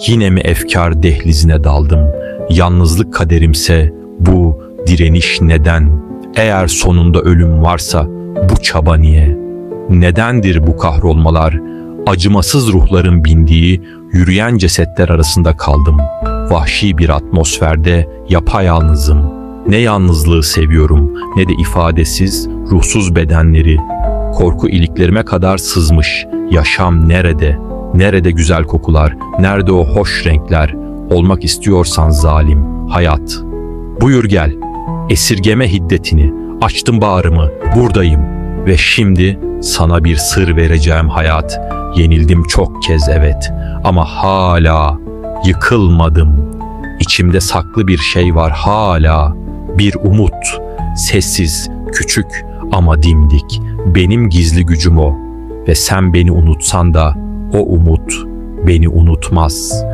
Yine mi efkar dehlizine daldım? Yalnızlık kaderimse bu direniş neden? Eğer sonunda ölüm varsa bu çaba niye? Nedendir bu kahrolmalar? Acımasız ruhların bindiği yürüyen cesetler arasında kaldım. Vahşi bir atmosferde yapayalnızım. Ne yalnızlığı seviyorum ne de ifadesiz, ruhsuz bedenleri. Korku iliklerime kadar sızmış. Yaşam nerede? Nerede güzel kokular? Nerede o hoş renkler? Olmak istiyorsan zalim, hayat. Buyur gel. Esirgeme hiddetini. Açtım bağrımı. Buradayım. Ve şimdi sana bir sır vereceğim hayat. Yenildim çok kez evet. Ama hala yıkılmadım. İçimde saklı bir şey var hala. Bir umut. Sessiz, küçük ama dimdik. Benim gizli gücüm o. Ve sen beni unutsan da o umut beni unutmaz.